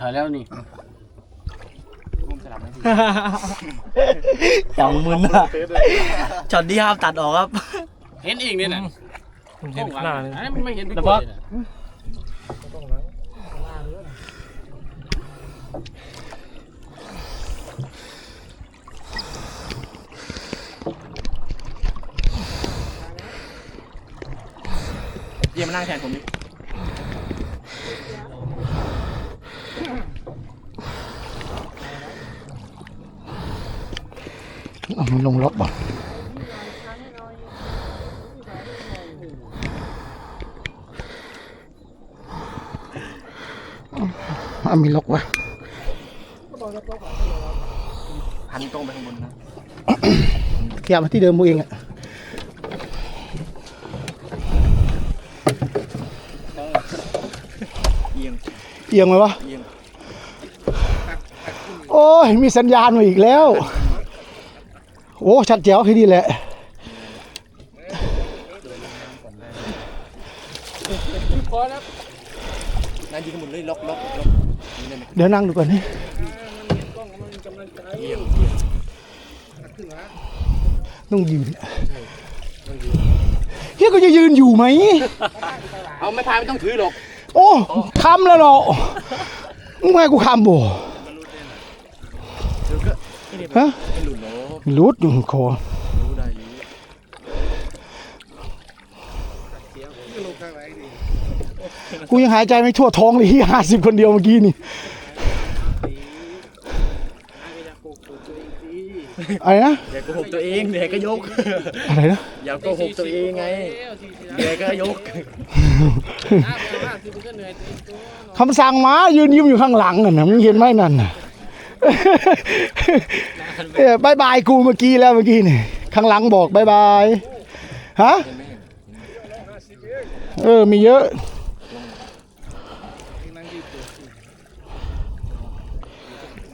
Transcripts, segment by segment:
ถ่ายแล้วนี่กุ้งสลับไหมพี่จังมึนอะช็อตที่ห้ามตัดออกครับ เห็นเองเนี่ยนะมันเห็นหน้าเลยอันนั้นมันไม่เห็นพี่แล้วกก็ดเลยนะเยี่ยมมานั่งแทนผมดิ เอามันลงล็อกบ่เอามีล็อกวะพันตรงไปข้างบนนะขยับมาที่เดิมมึงเองอะเอียงเอียงไหมวะเอียงโอ้ย มีสัญญาณมาอีกแล้ว โอ้ชัดแจ๋วที่นี่แหละนั่นยิงข้างบนเลยล็อกล็อกล็อกนี่เลยไหมเดี๋ยวนั่งดูก่อนนี่เอียงต้องยืนเฮียก็จะยืนอยู่ไหม เอาไม่พายไม่ต้องถือหรอก โอ้คำแล้วเนาะมึงไม่ให้กูคำบ่เดี๋ยวก็ ฮะไม่หลุดเนาะรูดอยู่คอรู้ได้อยู่กูยังหายใจไม่ทั่วท้องเลยที่ห้าสิบคนเดียวเมื่อกี้นี่อะไรนะอย่าโกหกตัวเองเดี๋ยวก็ยกอะไรนะอย่าโกหกตัวเองไงเดี๋ยวก็ยกห้าห้าสิบก็เหนื่อยตัวคำสั่งมายืนยิ้มอยู่ข้างหลังน่ะนะมึงเห็นไหมนั่นน่ะ เอ้ยบายบายกูเมื่อกี้แล้วเมื่อกี้นี่ข้างหลังบอกบายบายฮะเออมีเยอะ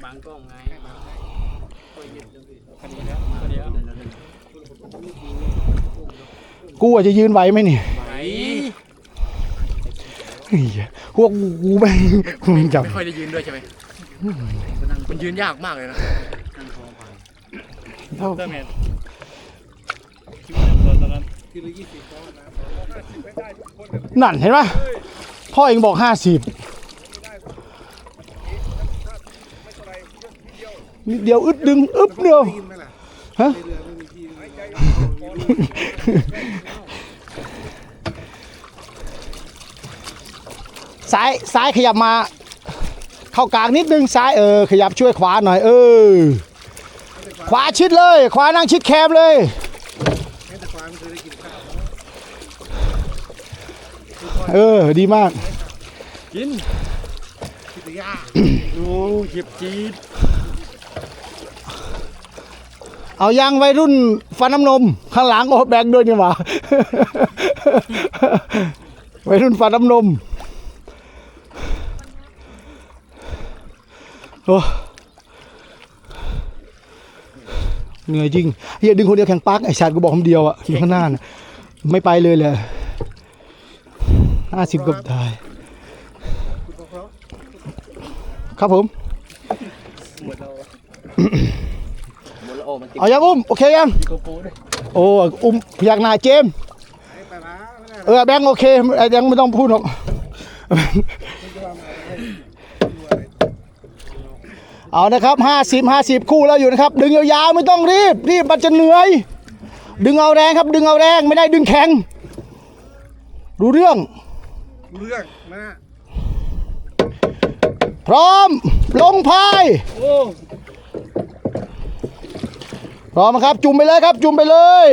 บางกล้องไงค่อยเย็นจังสิกูอาจจะยืนไหวไหมนี่ไหนเฮ้ยพวกกูแม่งกูมึงจับไม่ค่อยได้ยืนด้วยใช่ไหม มันยืนยากมากเลยนะเท่าเริ่มเห็นคิดว่าตอนตอนนั้นนั่นเห็นปะพ่อเองบอกห้าสิบนิดเดียวอึดดึงอึบเดียวฮะซ้ายซ้ายขยับมา เข้ากลางนิดนึงซ้ายเออ ขยับช่วยขวาหน่อย เออ ขวาชิดเลย ขวานั่งชิดแคบเลยเออ ดีมากกินดูเจ็บจี๊ดเอายังวัยรุ่นฟันน้ำนม ข้างหลังโอ้แบงด้วยนี่หว่าวัยรุ่นฟันน้ำนม โอ้เหนื่อยจริงเฮียดึงคนเดียวแข่งปักไอ้ชาติกูบอกคนเดียวอะอยู่ข้างหน้าน่ะไม่ไปเลยเลยห้าสิบกับตายครับผมหมดแล้วโอ้มันติดเอายังอุ้มโอเคยังโกโปรด้วยโอ้อุ้มพยักหน้าเจมส์เออแบงค์โอเคยังไม่ต้องพูดหรอก เอานะครับห้าสิบห้าสิบคู่แล้วอยู่นะครับ ดึงยาวๆไม่ต้องรีบ รีบมันจะเหนื่อย ดึงเอาแรงครับ ดึงเอาแรงไม่ได้ดึงแข็งรู้เรื่องเรื่องนะพร้อมลงพายพร้อมนะครับ จุ่มไปเลยครับ จุ่มไปเลย